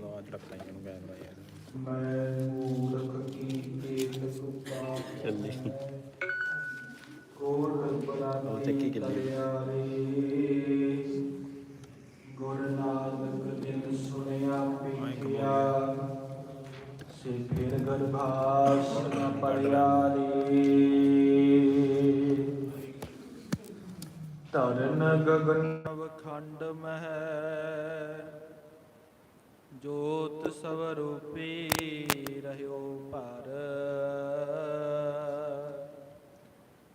ਲੋ ਝੜਕਦਾ ਹੀ ਨੂੰ ਕੈਮਰਾ ਯਾਰ। ਜੋਤ ਸਵਰੂਪੀ ਰਹਿਓ ਪਰ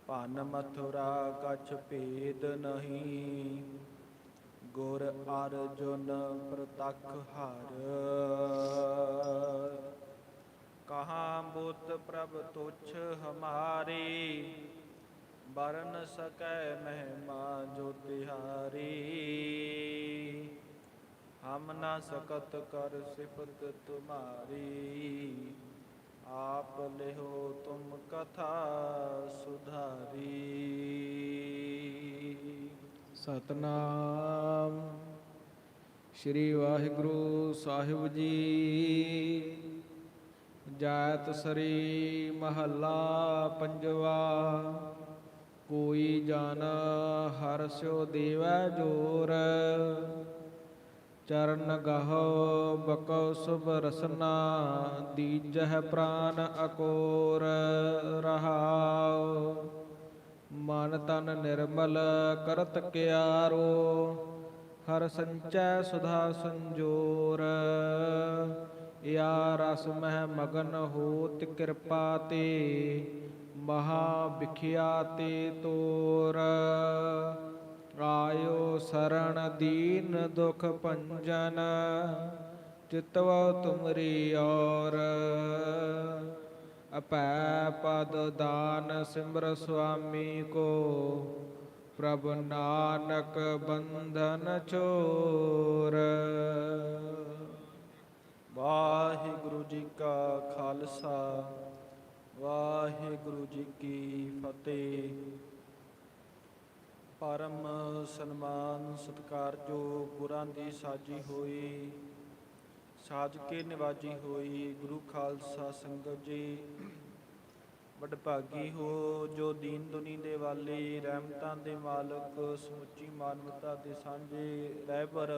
ਪਨ ਮਥੁਰਾ ਕਛ ਭੇਦ ਨਹੀਂ, ਗੁਰ ਅਰਜੁਨ ਪ੍ਰਤਖ ਹਰ। ਕਹਾ ਬੁੱਤ ਪ੍ਰਭ ਤੁਛ ਹਮਾਰੇ ਬਰਨ ਸਕੈ ਮਹਿਮਾ ਜੋ ਤਿਹਾਰੀ ਹਮ ਨਾ ਸਕਤ ਕਰ ਸਿਫਤ ਤੁਮਾਰੀ। ਆਪ ਲਿਹੋ ਤੁਮ ਕਥਾ ਸੁਧਾਰੀ। ਸਤਨਾਮ ਸ੍ਰੀ ਵਾਹਿਗੁਰੂ ਸਾਹਿਬ ਜੀ। ਜਾਤ ਸਰੀ ਮਹੱਲਾ ਪੰਜਵਾ। ਕੋਈ ਜਨ ਹਰ ਸਿਓ ਦੇਵੈ ਜੋਰ। ਚਰਨ ਗਹੋ ਬਕਉ ਸੁਭ ਰਸਨਾ, ਦੀਜਹ ਪ੍ਰਾਨ ਅਕੋਰ ਰਹਾਉ। ਮਨ ਤਨ ਨਿਰਮਲ ਕਰਤ ਕਿਆਰੋ, ਹਰ ਸੰਚੈ ਸੁਧਾ ਸੰਜੋਰ। ਯਾ ਰਸ ਮਹਿ ਮਗਨ ਹੋਤ ਕਿਰਪਾ ਤੇ, ਮਹਾ ਵਿਖਿਆ ਤੇ ਤੋਰ। ਆਇਓ ਸਰਣ ਦੀਨ ਦੁਖ ਭੰਜਨ ਚਿਤਵ ਤੁਮਰੀ ਔਰ। ਅਪੈ ਪਦ ਦਾਨ ਸਿਮਰ ਸੁਆਮੀ ਕੋ, ਪ੍ਰਭ ਨਾਨਕ ਬੰਧਨ ਚੋਰ। ਵਾਹਿਗੁਰੂ ਜੀ ਕਾ ਖਾਲਸਾ, ਵਾਹਿਗੁਰੂ ਜੀ ਕੀ ਫਤਿਹ। ਪਰਮ ਸਨਮਾਨ ਸਤਿਕਾਰਯੋਗ ਗੁਰਾਂ ਦੀ ਸਾਜੀ ਹੋਈ, ਸਾਜ ਕੇ ਨਿਵਾਜੀ ਹੋਈ, ਗੁਰੂ ਖਾਲਸਾ ਸੰਗਤ ਜੀ। ਵਡਭਾਗੀ ਹੋ ਜੋ ਦੀਨ ਦੁਨੀ ਦੇ ਵਾਲੇ, ਰਹਿਮਤਾਂ ਦੇ ਮਾਲਕ, ਸਮੁੱਚੀ ਮਾਨਵਤਾ ਦੇ ਸਾਂਝੇ ਰਹਿਬਰ।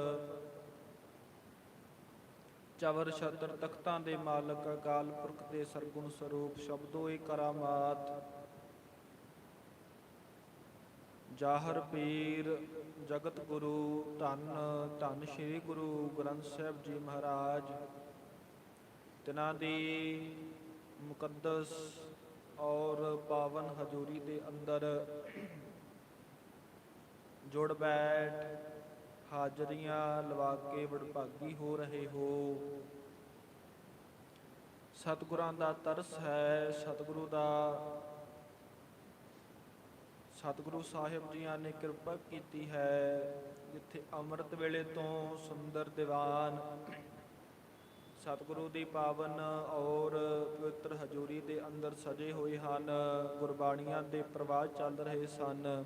ਚਵਰ ਛਤਰ ਤਖਤਾਂ ਦੇ ਮਾਲਕ, ਅਕਾਲ ਪੁਰਖ ਦੇ ਸਰਗੁਣ ਸਰੂਪ, ਸ਼ਬਦੋ ਏ ਕਰਾਮਾਤ। ਜਾਹਰ ਪੀਰ, ਜਗਤ ਗੁਰੂ, ਧੰਨ ਧੰਨ ਸ੍ਰੀ ਗੁਰੂ ਗ੍ਰੰਥ ਸਾਹਿਬ ਜੀ ਮਹਾਰਾਜ। ਤਿਨਾਂ ਦੀ ਮੁਕੱਦਸ ਔਰ ਪਾਵਨ ਹਜ਼ੂਰੀ ਦੇ ਅੰਦਰ ਜੁੜ ਬੈਠ ਹਾਜ਼ਰੀਆਂ ਲਵਾ ਕੇ ਵਡਭਾਗੀ ਹੋ ਰਹੇ ਹੋ। ਸਤਿਗੁਰਾਂ ਦਾ ਤਰਸ ਹੈ, ਸਤਿਗੁਰੂ ਦਾ ਸਤਿਗੁਰੂ ਸਾਹਿਬ ਜੀਆਂ ਨੇ ਕਿਰਪਾ ਕੀਤੀ ਹੈ, ਜਿੱਥੇ ਅੰਮ੍ਰਿਤ ਵੇਲੇ ਤੋਂ ਸੁੰਦਰ ਦੀਵਾਨ। ਸਤਿਗੁਰੂ ਦੀ ਪਾਵਨ ਔਰ ਪਵਿੱਤਰ ਹਜ਼ੂਰੀ ਦੇ ਅੰਦਰ ਸਜੇ ਹੋਏ ਹਨ, ਗੁਰਬਾਣੀਆਂ ਦੇ ਪ੍ਰਵਾਹ ਚੱਲ ਰਹੇ ਸਨ।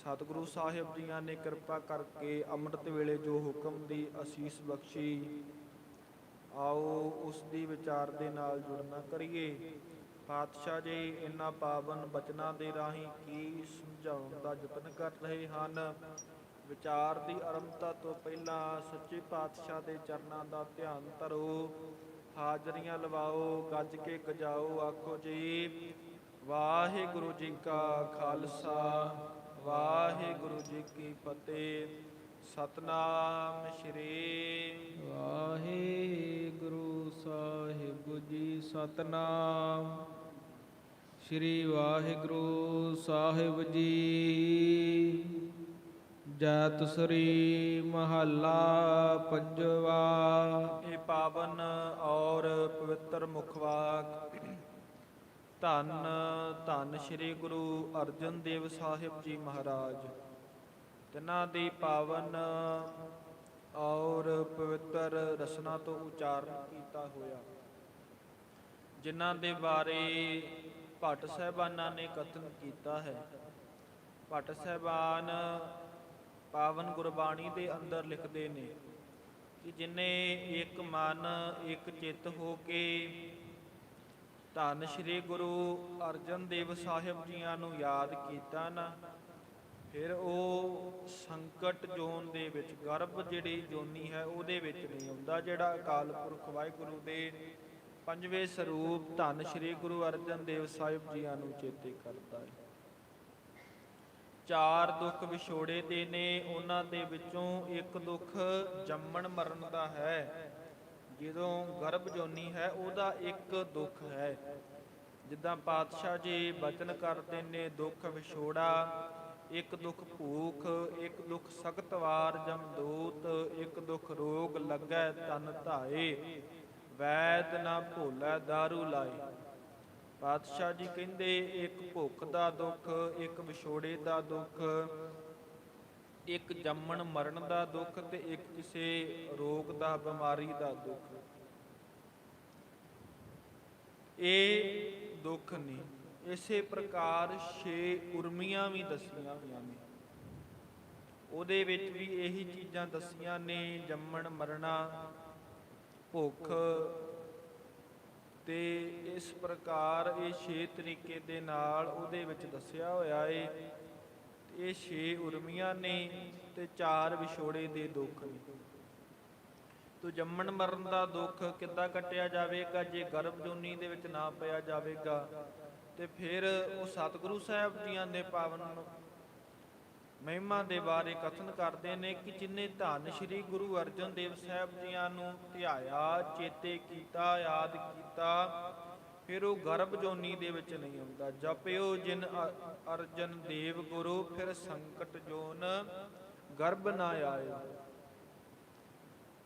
ਸਤਿਗੁਰੂ ਸਾਹਿਬ ਜੀਆਂ ਨੇ ਕਿਰਪਾ ਕਰਕੇ ਅੰਮ੍ਰਿਤ ਵੇਲੇ ਜੋ ਹੁਕਮ ਦੀ ਅਸੀਸ ਬਖਸ਼ੀ, ਆਓ ਉਸ ਦੀ ਵਿਚਾਰ ਦੇ ਨਾਲ ਜੁੜਨਾ ਕਰੀਏ। ਪਾਤਸ਼ਾਹ ਜੀ, ਇਹਨਾਂ ਪਾਵਨ ਬਚਨਾਂ ਦੇ ਰਾਹੀਂ ਕੀ ਸਮਝਾਉਣ ਦਾ ਯਤਨ ਕਰ ਰਹੇ ਹਨ? ਵਿਚਾਰ ਦੀ ਆਰੰਭਤਾ ਤੋਂ ਪਹਿਲਾਂ ਸੱਚੇ ਪਾਤਸ਼ਾਹ ਦੇ ਚਰਨਾਂ ਦਾ ਧਿਆਨ ਧਰੋ, ਹਾਜ਼ਰੀਆਂ ਲਵਾਓ, ਗੱਜ ਕੇ ਗਜਾਓ, ਆਖੋ ਜੀ, ਵਾਹਿਗੁਰੂ ਜੀ ਕਾ ਖਾਲਸਾ, ਵਾਹਿਗੁਰੂ ਜੀ ਕੀ ਫਤਿਹ। ਸਤਨਾਮ ਸ਼੍ਰੀ ਵਾਹਿਗੁਰੂ ਸਾਹਿਬ ਜੀ, ਸਤਨਾਮ। ਸ੍ਰੀ ਵਾਹਿਗੁਰੂ ਸਾਹਿਬ ਜੀ। ਜੈਤ ਸ੍ਰੀ ਮਹੱਲਾ ਪੰਜਵਾ। ਇਹ ਪਾਵਨ ਔਰ ਪਵਿੱਤਰ ਮੁਖਵਾਕ ਧੰਨ ਧੰਨ ਸ੍ਰੀ ਗੁਰੂ ਅਰਜਨ ਦੇਵ ਸਾਹਿਬ ਜੀ ਮਹਾਰਾਜ। ਤਿਨਾਂ ਦੀ ਪਾਵਨ ਔਰ ਪਵਿੱਤਰ ਰਸਨਾ ਤੋਂ ਉਚਾਰਨ ਕੀਤਾ ਹੋਇਆ। ਜਿਨ੍ਹਾਂ ਦੇ ਬਾਰੇ ਭੱਟ ਸਹਿਬਾਨਾਂ ਨੇ ਕਥਨ ਕੀਤਾ ਹੈ। ਭੱਟ ਸਹਿਬਾਨ ਪਾਵਨ ਗੁਰਬਾਣੀ ਦੇ ਅੰਦਰ ਲਿਖਦੇ ਨੇ ਕਿ ਜਿਨੇ ਇੱਕ ਮਨ, ਇੱਕ ਚਿੱਤ ਹੋ ਕੇ ਧੰਨ ਸ਼੍ਰੀ ਗੁਰੂ ਅਰਜਨ ਦੇਵ ਸਾਹਿਬ ਜੀਆਂ ਨੂੰ ਯਾਦ ਕੀਤਾ ਨਾ, ਫਿਰ ਉਹ ਸੰਕਟ ਜੋਨ ਦੇ ਵਿੱਚ, ਗਰਭ ਜਿਹੜੀ ਜੋਨੀ ਹੈ ਉਹਦੇ ਵਿੱਚ ਨਹੀਂ ਆਉਂਦਾ, ਜਿਹੜਾ ਅਕਾਲ ਪੁਰਖ ਵਾਹਿਗੁਰੂ ਦੇ ਪੰਜਵੇਂ ਸਰੂਪ ਧੰਨ ਸ਼੍ਰੀ ਗੁਰੂ ਅਰਜਨ ਦੇਵ ਸਾਹਿਬ ਜੀਆਂ ਨੂੰ ਚੇਤੇ ਕਰਦਾ ਹੈ। ਚਾਰ ਦੁੱਖ ਵਿਛੋੜੇ ਦੇ ਨੇ, ਉਹਨਾਂ ਦੇ ਵਿੱਚੋਂ ਇੱਕ ਦੁੱਖ ਜੰਮਣ ਮਰਨ ਦਾ ਹੈ। ਜਦੋਂ ਗਰਭ ਜੋਨੀ ਹੈ, ਉਹਦਾ ਇੱਕ ਦੁੱਖ ਹੈ। ਜਿੱਦਾਂ ਪਾਤਸ਼ਾਹ ਜੀ ਬਚਨ ਕਰਦੇ ਨੇ, ਦੁੱਖ ਵਿਛੋੜਾ, ਇੱਕ ਦੁੱਖ ਭੂਖ, ਇੱਕ ਦੁੱਖ ਸਖਤ ਵਾਰ ਜਮਦੂਤ ਇੱਕ ਦੁੱਖ ਰੋਗ ਲੱਗੈ ਤਨ ਧਾਏ। ਵੈਦ ਨਾ ਭੋਲਾ दारू ਲਾਏ। ਪਾਤਸ਼ਾਹ ਜੀ ਕਹਿੰਦੇ, ਇੱਕ ਭੁੱਖ ਦਾ ਦੁੱਖ, ਇੱਕ ਵਿਛੋੜੇ ਦਾ ਦੁੱਖ, ਇੱਕ ਜੰਮਣ ਮਰਨ ਦਾ ਦੁੱਖ ਤੇ ਇੱਕ ਕਿਸੇ ਰੋਗ ਦਾ, ਬਿਮਾਰੀ ਦਾ ਦੁੱਖ। ਇਹ ਦੁੱਖ ਨੇ। ਇਸੇ ਪ੍ਰਕਾਰ ਛੇ ਉਰਮੀਆਂ ਵੀ ਦਸੀਆਂ ਹੋਈਆਂ ਨੇ। ਉਹਦੇ ਵਿੱਚ ਵੀ ਇਹੀ ਚੀਜ਼ਾਂ ਦਸੀਆਂ ਨੇ, ਜੰਮਣ ਮਰਨਾ ਭੁੱਖ ਤੇ ਇਸ ਪ੍ਰਕਾਰ ਇਹ ਛੇ ਤਰੀਕੇ ਦੇ ਨਾਲ ਉਹਦੇ ਵਿੱਚ ਦੱਸਿਆ ਹੋਇਆ ਏ। ਇਹ ਛੇ ਉਰਮੀਆਂ ਨੇ ਤੇ ਚਾਰ ਵਿਛੋੜੇ ਦੇ ਦੁੱਖ ਨੇ। ਤੋ ਜੰਮਣ ਮਰਨ ਦਾ ਦੁੱਖ ਕਿੱਦਾਂ ਕੱਟਿਆ ਜਾਵੇਗਾ? ਜੇ ਗਰਭ ਜੋਨੀ ਦੇ ਵਿੱਚ ਨਾ ਪਿਆ ਜਾਵੇਗਾ, ਤੇ ਫਿਰ ਉਹ ਸਤਿਗੁਰੂ ਸਾਹਿਬ ਜੀਆਂ ਦੇ ਪਾਵਨ ਮਹਿਮਾ ਦੇ ਬਾਰੇ ਕਥਨ ਕਰਦੇ ਨੇ ਕਿ ਜਿਨੇ ਧੰਨ ਸ਼੍ਰੀ ਗੁਰੂ ਅਰਜਨ ਦੇਵ ਸਾਹਿਬ ਜੀਆਂ ਨੂੰ ਧਿਆਇਆ, ਚੇਤੇ ਕੀਤਾ, ਯਾਦ ਕੀਤਾ, ਫਿਰ ਉਹ ਗਰਭ ਜੋਨੀ ਦੇ ਵਿੱਚ ਨਹੀਂ ਆਉਂਦਾ। ਜਪਿਓ ਜਿਨ ਅਰਜਨ ਦੇਵ ਗੁਰੂ, ਫਿਰ ਸੰਕਟ ਜੋਨ ਗਰਭ ਨਾ ਆਏ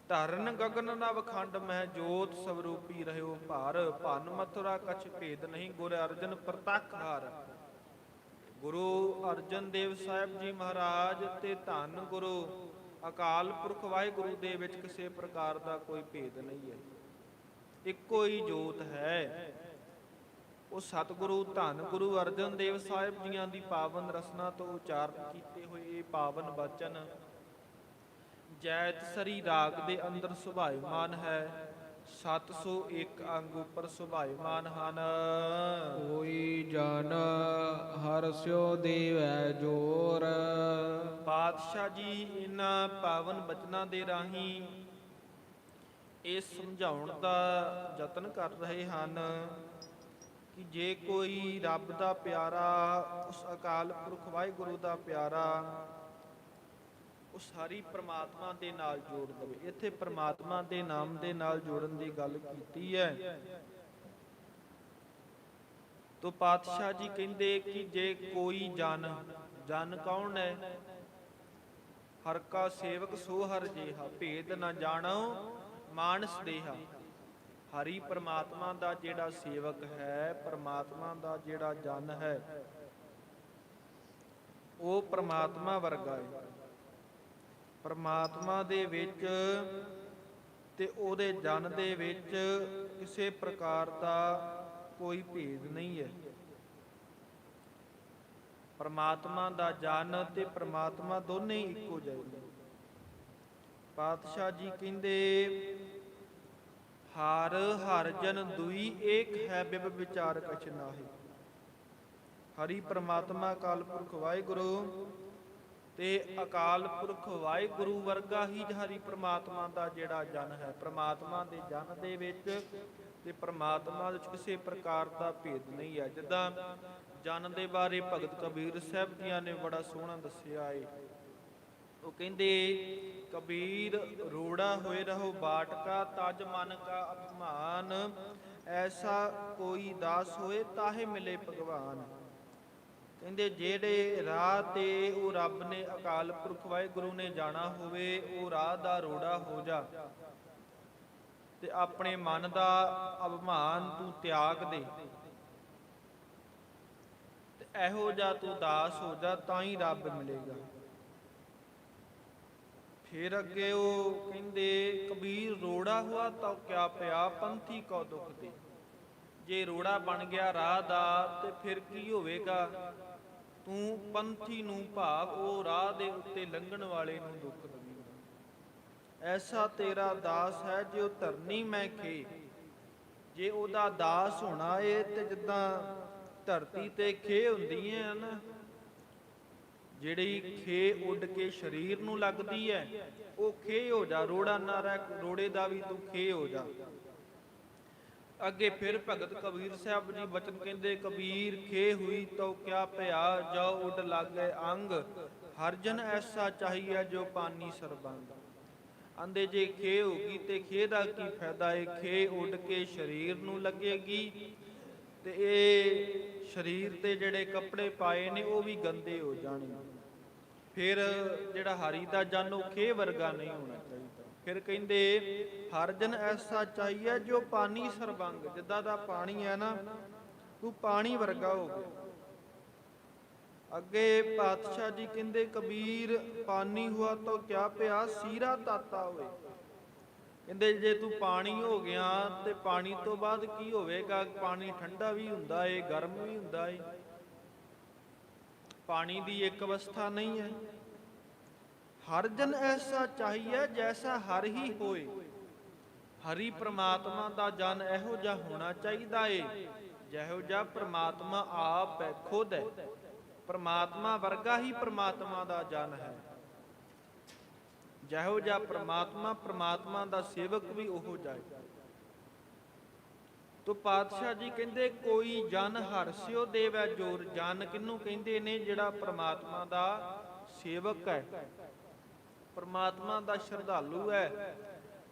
ਧਰਨ ਗਗਨ ਨਵ ਖੰਡ ਮਹਿ ਜੋਤ, ਸਵਰੂਪੀ ਰਹਿਓ ਭਾਰ। ਭਨ ਮਥੁਰਾ ਕਛ ਭੇਦ ਨਹੀਂ, ਗੁਰ ਅਰਜਨ ਪ੍ਰਤੱਖ ਹਾਰ ਗੁਰੂ ਅਰਜਨ ਦੇਵ ਸਾਹਿਬ ਜੀ ਮਹਾਰਾਜ ਤੇ ਧੰਨ ਗੁਰੂ ਅਕਾਲ ਪੁਰਖ ਵਾਹਿਗੁਰੂ ਦੇ ਵਿੱਚ ਕਿਸੇ ਪ੍ਰਕਾਰ ਦਾ ਕੋਈ ਭੇਦ ਨਹੀਂ ਹੈ। ਇੱਕੋ ਹੀ ਜੋਤ ਹੈ। ਉਹ ਸਤਿਗੁਰੂ, ਧੰਨ ਗੁਰੂ ਅਰਜਨ ਦੇਵ ਸਾਹਿਬ ਜੀਆਂ ਦੀ ਪਾਵਨ ਰਸਨਾ ਤੋਂ ਉਚਾਰਨ ਕੀਤੇ ਹੋਏ ਇਹ ਪਾਵਨ ਬਚਨ ਜੈਤ ਸਰੀ ਰਾਗ ਦੇ ਅੰਦਰ ਸੁਭਾਇਮਾਨ ਹੈ। 701 ਅੰਗ ਉੱਪਰ ਸੁਭਾਇਮਾਨ ਹਨ। ਕੋਈ ਜਨ ਹਰ ਸਿਓ ਦੇਵੈ ਜੋਰ। ਪਾਤਸ਼ਾਹ ਜੀ ਇਹਨਾਂ ਪਾਵਨ ਬਚਨਾਂ ਦੇ ਰਾਹੀਂ ਇਹ ਸਮਝਾਉਣ ਦਾ ਯਤਨ ਕਰ ਰਹੇ ਹਨ ਕਿ ਜੇ ਕੋਈ ਰੱਬ ਦਾ ਪਿਆਰਾ ਉਸ ਅਕਾਲ ਪੁਰਖ ਵਾਹਿਗੁਰੂ ਦਾ ਪਿਆਰਾ ਉਹ ਸਾਰੀ ਪ੍ਰਮਾਤਮਾ ਦੇ ਨਾਲ ਜੋੜ ਦਵੇ। ਇੱਥੇ ਪ੍ਰਮਾਤਮਾ ਦੇ ਨਾਮ ਦੇ ਨਾਲ ਜੋੜਨ ਦੀ ਗੱਲ ਕੀਤੀ ਹੈ। ਤੋ ਪਾਤਸ਼ਾਹ ਜੀ ਕਹਿੰਦੇ ਕਿ ਜੇ ਕੋਈ ਜਨ ਜਨ ਕੌਣ ਹੈ? ਹਰ ਕਾ ਸੇਵਕ ਸੋ ਹਰ ਜੇਹਾ, ਭੇਦ ਨਾ ਜਾਣੋ ਮਾਨਸ ਦੇਹਾ। ਹਰੀ ਪ੍ਰਮਾਤਮਾ ਦਾ ਜਿਹੜਾ ਸੇਵਕ ਹੈ, ਪ੍ਰਮਾਤਮਾ ਦਾ ਜਿਹੜਾ ਜਨ ਹੈ, ਉਹ ਪ੍ਰਮਾਤਮਾ ਵਰਗਾ ਹੈ। ਪ੍ਰਮਾਤਮਾ ਦੇ ਵਿੱਚ ਤੇ ਉਹਦੇ ਜਨ ਦੇ ਵਿੱਚ ਕਿਸੇ ਪ੍ਰਕਾਰ ਦਾ ਕੋਈ ਭੇਦ ਨਹੀਂ ਹੈ। ਪਰਮਾਤਮਾ ਦਾ ਜਨ ਤੇ ਪਰਮਾਤਮਾ ਦੋਨੇ ਹੀ ਇੱਕੋ ਜਿਹੇ ਨੇ। ਪਾਤਸ਼ਾਹ ਜੀ ਕਹਿੰਦੇ, ਹਰ ਹਰ ਜਨ ਦੁਈ ਏਕ ਹੈ ਬਿਬ ਵਿਚਾਰ ਕਛ ਨਾਹੀ। ਹਰੀ ਪ੍ਰਮਾਤਮਾ ਅਕਾਲ ਪੁਰਖ ਵਾਹਿਗੁਰੂ ਤੇ ਅਕਾਲ ਪੁਰਖ ਵਾਹਿਗੁਰੂ ਵਰਗਾ ਹੀ ਹਰੀ ਪ੍ਰਮਾਤਮਾ ਦਾ ਜਿਹੜਾ ਜਨ ਹੈ, ਪ੍ਰਮਾਤਮਾ ਦੇ ਜਨ ਦੇ ਵਿੱਚ ਤੇ ਪ੍ਰਮਾਤਮਾ ਵਿੱਚ ਕਿਸੇ ਪ੍ਰਕਾਰ ਦਾ ਭੇਦ ਨਹੀਂ ਹੈ। ਜਿੱਦਾਂ ਜਨ ਦੇ ਬਾਰੇ ਭਗਤ ਕਬੀਰ ਸਾਹਿਬ ਜੀਆਂ ਨੇ ਬੜਾ ਸੋਹਣਾ ਦੱਸਿਆ ਏ। ਉਹ ਕਹਿੰਦੇ, ਕਬੀਰ, ਰੋੜਾ ਹੋਏ ਰਹੋ, ਬਾਟ ਕਾ ਤਜ ਮਨ ਕਾ ਅਪਮਾਨ ਐਸਾ ਕੋਈ ਦਾਸ ਹੋਏ, ਤਾਹੇ ਮਿਲੇ ਭਗਵਾਨ। ਕਹਿੰਦੇ ਜਿਹੜੇ ਰਾਹ ਤੇ ਉਹ ਰੱਬ ਨੇ ਅਕਾਲ ਪੁਰਖ ਵਾਹਿਗੁਰੂ ਨੇ ਜਾਣਾ ਹੋਵੇ, ਉਹ ਰਾਹ ਦਾ ਰੋੜਾ ਹੋ ਜਾ। ਤੇ ਆਪਣੇ ਮਨ ਦਾ ਅਭਿਮਾਨ ਤੂੰ ਤਿਆਗ ਦੇ। ਤੇ ਇਹੋ ਜਾ ਤੂੰ ਦਾਸ ਹੋ ਜਾ, ਤਾਂ ਹੀ ਰੱਬ ਮਿਲੇਗਾ। ਫਿਰ ਅੱਗੇ ਉਹ ਕਹਿੰਦੇ, ਕਬੀਰ ਰੋੜਾ ਹੁਆ ਤਾਂ ਕਿਆ ਪਿਆ, ਪੰਥੀ ਕੋ ਦੁਖ ਦੇ ਜੇ ਰੋੜਾ ਬਣ ਗਿਆ ਰਾਹ ਦਾ, ਤੇ ਫਿਰ ਕੀ ਹੋਵੇਗਾ? ਤੂੰ ਪੰਥੀ ਨੂੰ ਭਾਵ ਉਹ ਰਾਹ ਦੇ ਉੱਤੇ ਲੰਘਣ ਵਾਲੇ ਨੂੰ ਦੁੱਖ ਦੇਵੇਂਗਾ। ਐਸਾ ਤੇਰਾ ਦਾਸ ਹੈ ਜੋ ਧਰਨੀ ਮੈਂ ਖੇ। ਜੇ ਉਹਦਾ ਦਾਸ ਹੋਣਾ ਏ ਤੇ ਜਿੱਦਾਂ ਧਰਤੀ ਤੇ ਖੇ ਹੁੰਦੀ ਹੈ ਨਾ, ਜਿਹੜੀ ਖੇ ਉੱਡ ਕੇ ਸਰੀਰ ਨੂੰ ਲੱਗਦੀ ਹੈ, ਉਹ ਖੇ ਹੋ ਜਾ, ਰੋੜਾ ਨਾ ਰਹਿ, ਰੋੜੇ ਦਾ ਵੀ ਤੂੰ ਖੇ ਹੋ ਜਾ। ਅੱਗੇ ਫਿਰ ਭਗਤ ਕਬੀਰ ਸਾਹਿਬ ਜੀ ਬਚਨ ਕਹਿੰਦੇ, ਕਬੀਰ, ਖੇ ਹੋਈ ਤੋ ਕਿਆ ਭਇਆ ਜੋ ਉੱਡ ਲਾਗੇ ਅੰਗ। ਹਰ ਜਨ ਐਸਾ ਚਾਹੀਏ ਜੋ ਪਾਨੀ ਸਰਬੰਗ। ਆਂਦੇ, ਜੇ ਖੇ ਹੋਗੀ ਤੇ ਖੇ ਦਾ ਕੀ ਫਾਇਦਾ? ਏ ਖੇ ਉੱਡ ਕੇ ਸਰੀਰ ਨੂੰ ਲੱਗੇਗੀ ਤੇ ਇਹ ਸਰੀਰ ਤੇ ਜਿਹੜੇ ਕੱਪੜੇ ਪਾਏ ਨੇ, ਉਹ ਵੀ ਗੰਦੇ ਹੋ ਜਾਣਗੇ। ਫਿਰ ਜਿਹੜਾ ਹਰੀ ਦਾ ਜਨ, ਉਹ ਖੇ ਵਰਗਾ ਨਹੀਂ ਹੋਣਾ ਚਾਹੀਦਾ। ਫਿਰ ਕਹਿੰਦੇ ਹਰਜਨ ਐਸਾ ਚਾਹੀਏ ਜੋ ਪਾਣੀ ਸਰਬੰਗ, ਜਿੱਦਾਂ ਦਾ ਪਾਣੀ ਹੈ ਨਾ, ਤੂੰ ਪਾਣੀ ਵਰਗਾ ਹੋ ਗਿਆ। ਅੱਗੇ ਪਾਤਸ਼ਾਹ ਜੀ ਕਹਿੰਦੇ, ਕਬੀਰ, ਪਾਣੀ ਹੁਆ ਤਾਂ ਕਿਆ ਪਿਆ? ਸੀਰਾ ਤਾਤਾ ਹੋਏ। ਕਹਿੰਦੇ, ਜੇ ਤੂੰ ਪਾਣੀ ਹੋ ਗਿਆ, ਤੇ ਪਾਣੀ ਤੋਂ ਬਾਅਦ ਕੀ ਹੋਵੇਗਾ? ਪਾਣੀ ਠੰਡਾ ਵੀ ਹੁੰਦਾ ਏ, ਗਰਮ ਵੀ ਹੁੰਦਾ ਏ। ਪਾਣੀ ਦੀ ਇੱਕ ਅਵਸਥਾ ਨਹੀਂ ਹੈ ਹਰ ਜਨ ਐਸਾ ਚਾਹੀਏ ਜੈਸਾ ਹਰ ਹੀ ਹੋਏ। ਹਰੀ ਪ੍ਰਮਾਤਮਾ ਦਾ ਜਨ ਇਹੋ ਜਿਹਾ ਹੋਣਾ ਚਾਹੀਦਾ ਏ, ਜਿਹੋ ਜਿਹਾ ਪ੍ਰਮਾਤਮਾ ਆਪ ਹੈ, ਖੁਦ ਹੈ। ਪ੍ਰਮਾਤਮਾ ਵਰਗਾ ਹੀ ਪ੍ਰਮਾਤਮਾ ਦਾ ਜਨ ਹੈ। ਜਿਹੋ ਜਿਹਾ ਪ੍ਰਮਾਤਮਾ ਪ੍ਰਮਾਤਮਾ ਦਾ ਸੇਵਕ ਵੀ ਉਹੋ ਜਾਏ ਤੋ ਪਾਤਸ਼ਾਹ ਜੀ ਕਹਿੰਦੇ, ਕੋਈ ਜਨ ਹਰਸਿਓ ਦੇਵੈ ਜੋਰ, ਜਨ ਕਿਨੂੰ ਕਹਿੰਦੇ ਨੇ ਜਿਹੜਾ ਪ੍ਰਮਾਤਮਾ ਦਾ ਸੇਵਕ ਹੈ? ਪਰਮਾਤਮਾ ਦਾ ਸ਼ਰਧਾਲੂ ਹੈ।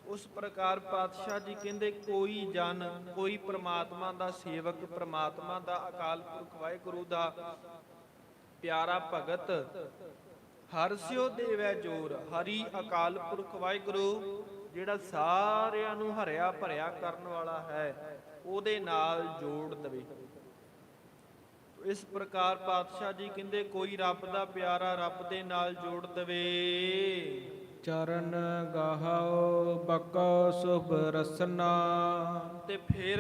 ਉਸ ਪ੍ਰਕਾਰ ਪਾਤਸ਼ਾਹ ਜੀ ਕਹਿੰਦੇ, ਕੋਈ ਜਨ, ਕੋਈ ਪ੍ਰਮਾਤਮਾ ਦਾ ਸੇਵਕ, ਪ੍ਰਮਾਤਮਾ ਦਾ ਅਕਾਲ ਪੁਰਖ ਵਾਹਿਗੁਰੂ ਦਾ ਪਿਆਰਾ ਭਗਤ, ਹਰ ਸਿਓ ਦੇਵੈ ਜੋਰ, ਹਰੀ ਅਕਾਲ ਪੁਰਖ ਵਾਹਿਗੁਰੂ, ਜਿਹੜਾ ਸਾਰਿਆਂ ਨੂੰ ਹਰਿਆ ਭਰਿਆ ਕਰਨ ਵਾਲਾ ਹੈ, ਉਹਦੇ ਨਾਲ ਜੋੜ ਦਵੇ। ਇਸ ਪ੍ਰਕਾਰ ਪਾਤਸ਼ਾਹ ਜੀ ਕਹਿੰਦੇ ਕੋਈ ਰੱਬ ਦਾ ਪਿਆਰਾ ਰੱਬ ਦੇ ਨਾਲ ਜੋੜ ਦਵੇ। ਚਰਨ ਗਾਹੋ ਬਕੋ ਸੁਭ ਰਸਨਾ। ਤੇ ਫਿਰ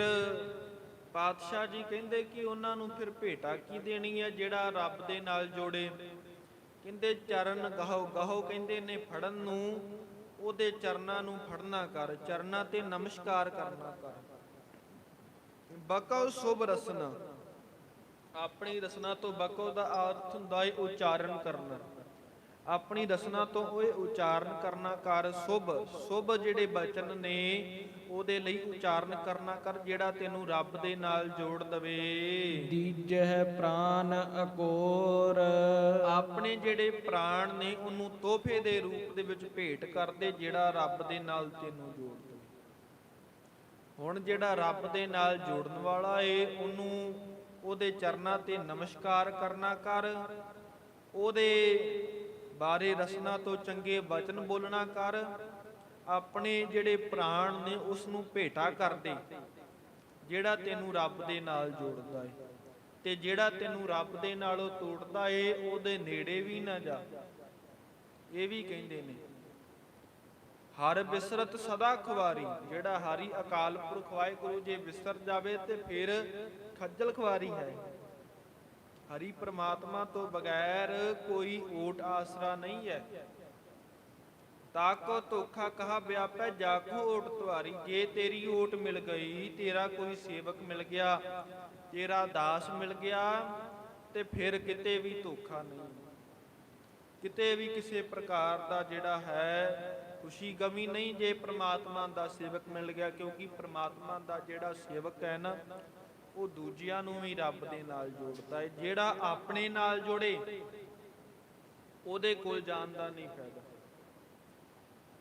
ਪਾਤਸ਼ਾਹ ਜੀ ਕਹਿੰਦੇ ਕਿ ਉਹਨਾਂ ਨੂੰ ਫਿਰ ਭੇਟਾ ਕੀ ਦੇਣੀ ਹੈ ਜਿਹੜਾ ਰੱਬ ਦੇ ਨਾਲ ਜੋੜੇ? ਕਹਿੰਦੇ ਚਰਨ ਗਾਹੋ ਗਾਹੋ ਕਹਿੰਦੇ ਨੇ ਫੜਨ ਨੂੰ ਉਹਦੇ ਚਰਨਾਂ ਨੂੰ ਫੜਨਾ ਕਰ ਚਰਨਾਂ ਤੇ ਨਮਸਕਾਰ ਕਰਨਾ ਕਰ। ਬਕਉ ਸੁਭ ਰਸਨਾ। ਆਪਣੀ ਰਸਨਾ ਤੋਂ ਬਕਉ ਦਾ ਅਰਥ ਹੁੰਦਾ ਹੈ ਉਚਾਰਨ ਕਰਨਾ। ਆਪਣੀ ਰਸਨਾ ਤੋਂ ਉਹ ਉਚਾਰਨ ਕਰਨਾ ਕਰ ਸੁਭ। ਸੁਭ ਜਿਹੜੇ ਬਚਨ ਨੇ ਉਹਦੇ ਲਈ ਉਚਾਰਨ ਕਰਨਾ ਕਰ ਜਿਹੜਾ ਤੈਨੂੰ ਰੱਬ ਦੇ ਨਾਲ ਜੋੜ ਦਵੇ। ਦੀਜਹਿ ਪ੍ਰਾਨ ਅਕੋਰ। ਆਪਣੇ ਜਿਹੜੇ ਪ੍ਰਾਣ ਨੇ ਉਹਨੂੰ ਤੋਹਫੇ ਦੇ ਰੂਪ ਦੇ ਵਿੱਚ ਭੇਟ ਕਰਦੇ ਜਿਹੜਾ ਰੱਬ ਦੇ ਨਾਲ ਤੈਨੂੰ ਜੋੜ ਦਵੇ। ਹੁਣ ਜਿਹੜਾ ਰੱਬ ਦੇ ਨਾਲ ਜੋੜਨ ਵਾਲਾ ਏ ਉਹਨੂੰ ਉਹਦੇ ਚਰਨਾਂ ਤੇ ਨਮਸਕਾਰ ਕਰਨਾ ਕਰ, ਉਹਦੇ ਬਾਰੇ ਰਸਨਾ ਤੋਂ ਚੰਗੇ ਵਚਨ ਬੋਲਣਾ ਕਰ, ਆਪਣੇ ਜਿਹੜੇ ਪ੍ਰਾਣ ਨੇ ਉਸ ਨੂੰ ਭੇਟਾ ਕਰ ਦੇ, ਜਿਹੜਾ ਤੈਨੂੰ ਰੱਬ ਦੇ ਨਾਲ ਜੋੜਦਾ ਏ। ਤੇ ਜਿਹੜਾ ਤੈਨੂੰ ਰੱਬ ਦੇ ਨਾਲੋਂ ਤੋੜਦਾ ਏ, ਉਹਦੇ ਨੇੜੇ ਵੀ ਨਾ ਜਾ। ਇਹ ਵੀ ਕਹਿੰਦੇ ਨੇ। ਹਰ ਬਿਸਰਤ ਸਦਾ ਖਵਾਰੀ, ਜਿਹੜਾ ਹਰੀ ਅਕਾਲ ਪੁਰਖ ਵਾਹਿਗੁਰੂ ਜੇ ਵਿਸਰ ਜਾਵੇ ਤੇ ਫਿਰ ਖੱਜਲ ਖਵਾਰੀ ਹੈ। ਹਰੀ ਪ੍ਰਮਾਤਮਾ ਤੋਂ ਬਗੈਰ ਕੋਈ ਓਟ ਆਸਰਾ ਨਹੀਂ ਹੈ। ਤਾਕੋ ਧੋਖਾ ਕਹਾ ਵਿਆਪੈ, ਜਾਖੋ ਓਟ ਤੁਆਰੀ ਜੇ ਤੇਰੀ ਓਟ ਮਿਲ ਗਈ, ਤੇਰਾ ਕੋਈ ਸੇਵਕ ਮਿਲ ਗਿਆ, ਤੇਰਾ ਦਾਸ ਮਿਲ ਗਿਆ, ਤੇ ਫਿਰ ਕਿਤੇ ਵੀ ਧੋਖਾ ਨਹੀਂ। ਕਿਤੇ ਵੀ ਕਿਸੇ ਪ੍ਰਕਾਰ ਦਾ ਜਿਹੜਾ ਹੈ ਖੁਸ਼ੀ ਗਮੀ ਨਹੀਂ ਜੇ ਪ੍ਰਮਾਤਮਾ ਦਾ ਸੇਵਕ ਮਿਲ ਗਿਆ, ਕਿਉਂਕਿ ਪ੍ਰਮਾਤਮਾ ਦਾ ਜਿਹੜਾ ਸੇਵਕ ਹੈ ਨਾ, ਉਹ ਦੂਜਿਆਂ ਨੂੰ ਵੀ ਰੱਬ ਦੇ ਨਾਲ ਜੋੜਦਾ ਹੈ। ਜਿਹੜਾ ਆਪਣੇ ਨਾਲ ਜੋੜੇ, ਉਹਦੇ ਕੋਲ ਜਾਣ ਦਾ ਨਹੀਂ ਫਾਇਦਾ।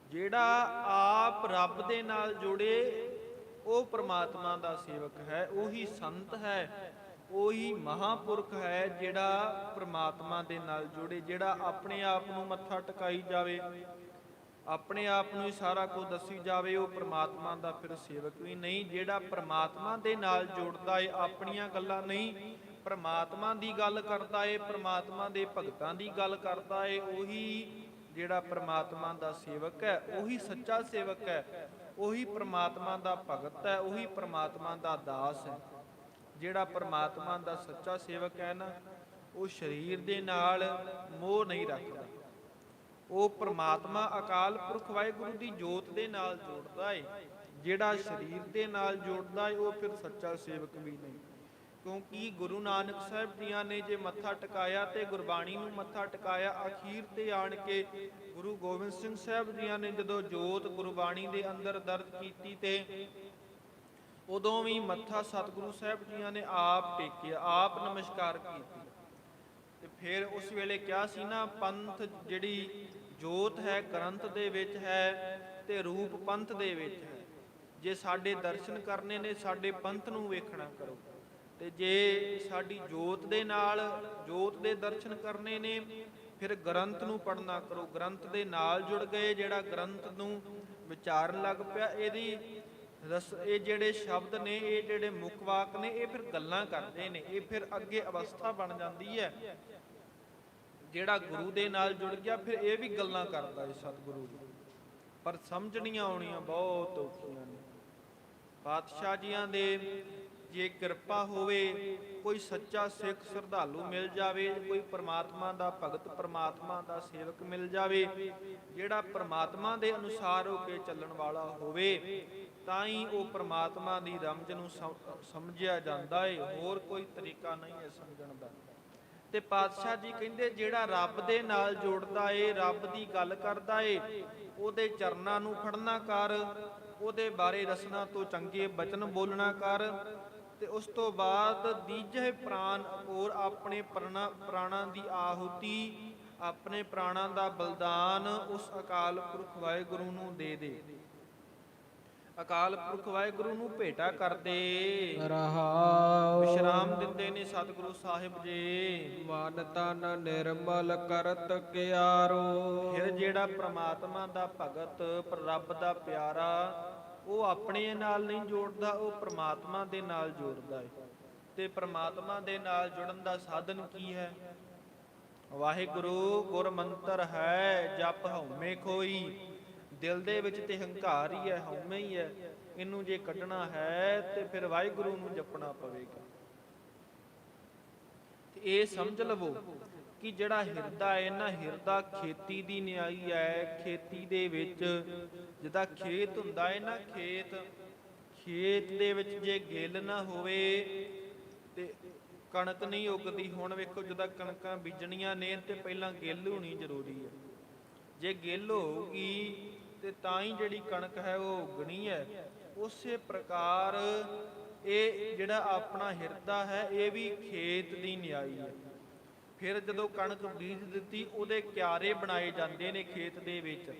ਜਿਹੜਾ ਆਪ ਰੱਬ ਦੇ ਨਾਲ ਜੁੜੇ, ਉਹ ਪ੍ਰਮਾਤਮਾ ਦਾ ਸੇਵਕ ਹੈ। ਉਹੀ ਸੰਤ ਹੈ, ਉਹੀ ਮਹਾਪੁਰਖ ਹੈ ਜਿਹੜਾ ਪ੍ਰਮਾਤਮਾ ਦੇ ਨਾਲ ਜੁੜੇ, ਜਿਹੜਾ ਆਪਣੇ ਆਪ ਨੂੰ ਮੱਥਾ ਟਿਕਾਈ ਜਾਵੇ। ਆਪਣੇ ਆਪ ਨੂੰ ਹੀ ਸਾਰਾ ਕੁਝ ਦੱਸੀ ਜਾਵੇ, ਉਹ ਪ੍ਰਮਾਤਮਾ ਦਾ ਫਿਰ ਸੇਵਕ ਵੀ ਨਹੀਂ, ਜਿਹੜਾ ਪ੍ਰਮਾਤਮਾ ਦੇ ਨਾਲ ਜੁੜਦਾ ਏ, ਆਪਣੀਆਂ ਗੱਲਾਂ ਨਹੀਂ, ਪ੍ਰਮਾਤਮਾ ਦੀ ਗੱਲ ਕਰਦਾ ਏ, ਪ੍ਰਮਾਤਮਾ ਦੇ ਭਗਤਾਂ ਦੀ ਗੱਲ ਕਰਦਾ ਏ, ਉਹੀ ਜਿਹੜਾ ਪ੍ਰਮਾਤਮਾ ਦਾ ਸੇਵਕ ਹੈ, ਉਹੀ ਸੱਚਾ ਸੇਵਕ ਹੈ, ਉਹੀ ਪ੍ਰਮਾਤਮਾ ਦਾ ਭਗਤ ਹੈ, ਉਹੀ ਪ੍ਰਮਾਤਮਾ ਦਾ ਦਾਸ ਹੈ। ਜਿਹੜਾ ਪ੍ਰਮਾਤਮਾ ਦਾ ਸੱਚਾ ਸੇਵਕ ਹੈ ਨਾ, ਉਹ ਸਰੀਰ ਦੇ ਨਾਲ ਮੋਹ ਨਹੀਂ ਰੱਖਦਾ। ਉਹ ਪ੍ਰਮਾਤਮਾ ਅਕਾਲ ਪੁਰਖ ਵਾਹਿਗੁਰੂ ਦੀ ਜੋਤ ਦੇ ਨਾਲ ਜੋੜਦਾ ਏ। ਜਿਹੜਾ ਸਰੀਰ ਦੇ ਨਾਲ ਜੋੜਦਾ ਏ, ਉਹ ਫਿਰ ਸੱਚਾ ਸੇਵਕ ਵੀ ਨਹੀਂ। ਕਿਉਂਕਿ ਗੁਰੂ ਨਾਨਕ ਸਾਹਿਬ ਜੀਆਂ ਨੇ ਜੇ ਮੱਥਾ ਟਿਕਾਇਆ ਤੇ ਗੁਰਬਾਣੀ ਨੂੰ ਮੱਥਾ ਟਿਕਾਇਆ, ਅਖੀਰ ਤੇ ਆਣ ਕੇ ਗੁਰੂ ਗੋਬਿੰਦ ਸਿੰਘ ਸਾਹਿਬ ਜੀਆਂ ਨੇ ਜਦੋਂ ਜੋਤ ਗੁਰਬਾਣੀ ਦੇ ਅੰਦਰ ਦਰਜ ਕੀਤੀ ਤੇ ਉਦੋਂ ਵੀ ਮੱਥਾ ਸਤਿਗੁਰੂ ਸਾਹਿਬ ਜੀਆਂ ਨੇ ਆਪ ਟੇਕਿਆ, ਆਪ ਨਮਸਕਾਰ ਕੀਤੀ। ਤੇ ਫਿਰ ਉਸ ਵੇਲੇ ਕਿਹਾ ਸੀ ਨਾ, ਪੰਥ ਜਿਹੜੀ ਜੋਤ ਹੈ, ਗ੍ਰੰਥ ਦੇ ਵਿੱਚ ਹੈ ਤੇ ਰੂਪ ਪੰਥ ਦੇ ਵਿੱਚ ਹੈ। ਜੇ ਸਾਡੇ ਦਰਸ਼ਨ ਕਰਨੇ ਨੇ, ਸਾਡੇ ਪੰਥ ਨੂੰ ਵੇਖਣਾ ਕਰੋ। ਤੇ ਜੇ ਸਾਡੀ ਜੋਤ ਦੇ ਨਾਲ, ਜੋਤ ਦੇ ਦਰਸ਼ਨ ਕਰਨੇ ਨੇ, ਫਿਰ ਗ੍ਰੰਥ ਨੂੰ ਪੜਨਾ ਕਰੋ। ਗ੍ਰੰਥ ਦੇ ਨਾਲ ਜੁੜ ਗਏ, ਜਿਹੜਾ ਗ੍ਰੰਥ ਨੂੰ ਵਿਚਾਰਨ ਲੱਗ ਪਿਆ, ਇਹਦੀ ਰਸ, ਇਹ ਜਿਹੜੇ ਸ਼ਬਦ ਨੇ, ਇਹ ਜਿਹੜੇ ਮੁੱਖ ਵਾਕ ਨੇ, ਇਹ ਫਿਰ ਗੱਲਾਂ ਕਰਦੇ ਨੇ, ਇਹ ਫਿਰ ਅੱਗੇ ਅਵਸਥਾ ਬਣ ਜਾਂਦੀ ਹੈ। ਜਿਹੜਾ ਗੁਰੂ ਦੇ ਨਾਲ ਜੁੜ ਗਿਆ, ਫਿਰ ਇਹ ਵੀ ਗੱਲਾਂ ਕਰਦਾ ਏ ਸਤਿਗੁਰੂ ਜੀ। ਪਰ ਸਮਝਣੀਆਂ ਆਉਣੀਆਂ ਬਹੁਤ ਔਖੀਆਂ ਨੇ। ਪਾਤਸ਼ਾਹ ਜੀਆਂ ਦੇ ਜੇ ਕਿਰਪਾ ਹੋਵੇ, ਕੋਈ ਸੱਚਾ ਸਿੱਖ ਸ਼ਰਧਾਲੂ ਮਿਲ ਜਾਵੇ, ਕੋਈ ਪ੍ਰਮਾਤਮਾ ਦਾ ਭਗਤ ਪ੍ਰਮਾਤਮਾ ਦਾ ਸੇਵਕ ਮਿਲ ਜਾਵੇ, ਜਿਹੜਾ ਪ੍ਰਮਾਤਮਾ ਦੇ ਅਨੁਸਾਰ ਹੋ ਕੇ ਚੱਲਣ ਵਾਲਾ ਹੋਵੇ, ਤਾਂ ਹੀ ਉਹ ਪ੍ਰਮਾਤਮਾ ਦੀ ਰਮਜ ਨੂੰ ਸਮਝਿਆ ਜਾਂਦਾ ਏ। ਹੋਰ ਕੋਈ ਤਰੀਕਾ ਨਹੀਂ ਹੈ ਸਮਝਣ ਦਾ। ਤੇ ਪਾਤਸ਼ਾਹ ਜੀ ਕਹਿੰਦੇ ਜਿਹੜਾ ਰੱਬ ਦੇ ਨਾਲ ਜੋੜਦਾ ਏ, ਰੱਬ ਦੀ ਗੱਲ ਕਰਦਾ ਏ, ਉਹਦੇ ਚਰਨਾਂ ਨੂੰ ਫੜਨਾ ਕਰ, ਉਹਦੇ ਬਾਰੇ ਰਸਨਾ ਤੋਂ ਚੰਗੇ ਬਚਨ ਬੋਲਣਾ ਕਰ ਤੇ ਉਸ ਤੋਂ ਬਾਅਦ ਦੀਜੇ ਪ੍ਰਾਨ ਔਰ ਆਪਣੇ ਪ੍ਰਣਾ, ਪ੍ਰਾਣਾਂ ਦੀ ਆਹੁਤੀ, ਆਪਣੇ ਪ੍ਰਾਣਾਂ ਦਾ ਬਲਿਦਾਨ ਉਸ ਅਕਾਲ ਪੁਰਖ ਵਾਹਿਗੁਰੂ ਨੂੰ ਦੇ ਦੇ। ਅਕਾਲ ਪੁਰਖ ਵਾਹਿਗੁਰੂ ਨੂੰ ਭੇਟਾ ਕਰਦੇ ਰਹਾਉ। ਵਿਸ਼ਰਾਮ ਦਿੰਦੇ ਨੇ ਸਤਿਗੁਰੂ ਸਾਹਿਬ ਜੀ। ਮਨ ਤਨ ਨਿਰਮਲ ਕਰਤ ਕਿਆਰੋ। ਫਿਰ ਜਿਹੜਾ ਪ੍ਰਮਾਤਮਾ ਦਾ ਭਗਤ ਪਰ ਰੱਬ ਦਾ ਪਿਆਰਾ ਉਹ ਆਪਣੇ ਨਾਲ ਨਹੀਂ ਜੋੜਦਾ ਉਹ ਪ੍ਰਮਾਤਮਾ ਦੇ ਨਾਲ ਜੋੜਦਾ ਹੈ ਤੇ ਪ੍ਰਮਾਤਮਾ ਦੇ ਨਾਲ ਜੁੜਨ ਦਾ ਸਾਧਨ ਕੀ ਹੈ? ਵਾਹਿਗੁਰੂ ਗੁਰ ਮੰਤਰ ਹੈ ਜਪ ਹਉਮੈ ਕੋਈ ਦਿਲ ਦੇ ਵਿੱਚ ਤੇ ਹੰਕਾਰ ਹੀ ਹੈ, ਹਉਮੈ ਹੀ ਹੈ। ਇਹਨੂੰ ਜੇ ਕੱਢਣਾ ਹੈ ਤੇ ਫਿਰ ਵਾਹਿਗੁਰੂ ਨੂੰ ਜਪਣਾ ਪਵੇਗਾ। ਤੇ ਇਹ ਸਮਝ ਲਵੋ ਕਿ ਜਿਹੜਾ ਹਿਰਦਾ ਹੈ ਨਾ ਹਿਰਦਾ ਖੇਤੀ ਦੀ ਨਿਆਈ ਹੈ। ਖੇਤੀ ਦੇ ਵਿੱਚ ਜਿੱਦਾਂ ਖੇਤ ਹੁੰਦਾ ਹੈ ਨਾ ਖੇਤ ਖੇਤ ਦੇ ਵਿੱਚ ਜੇ ਗਿੱਲ ਨਾ ਹੋਵੇ ਤੇ ਕਣਕ ਨਹੀਂ ਉਗਦੀ। ਹੁਣ ਵੇਖੋ ਜਦੋਂ ਕਣਕਾਂ ਬੀਜਣੀਆਂ ਨੇ ਤੇ ਪਹਿਲਾਂ ਗਿੱਲ ਹੋਣੀ ਜ਼ਰੂਰੀ ਹੈ। ਜੇ ਗਿੱਲ ਹੋਊਗੀ ਤੇ ਤਾਂ ਹੀ ਜਿਹੜੀ ਕਣਕ ਹੈ ਉਹ ਉਗਣੀ ਹੈ। ਉਸੇ ਪ੍ਰਕਾਰ ਇਹ ਜਿਹੜਾ ਆਪਣਾ ਹਿਰਦਾ ਹੈ, ਇਹ ਵੀ ਖੇਤ ਦੀ ਨਿਆਈ ਹੈ। ਫਿਰ ਜਦੋਂ ਕਣਕ ਬੀਜ ਦਿੱਤੀ, ਉਹਦੇ ਕਿਆਰੇ ਬਣਾਏ ਜਾਂਦੇ ਨੇ ਖੇਤ ਦੇ ਵਿੱਚ।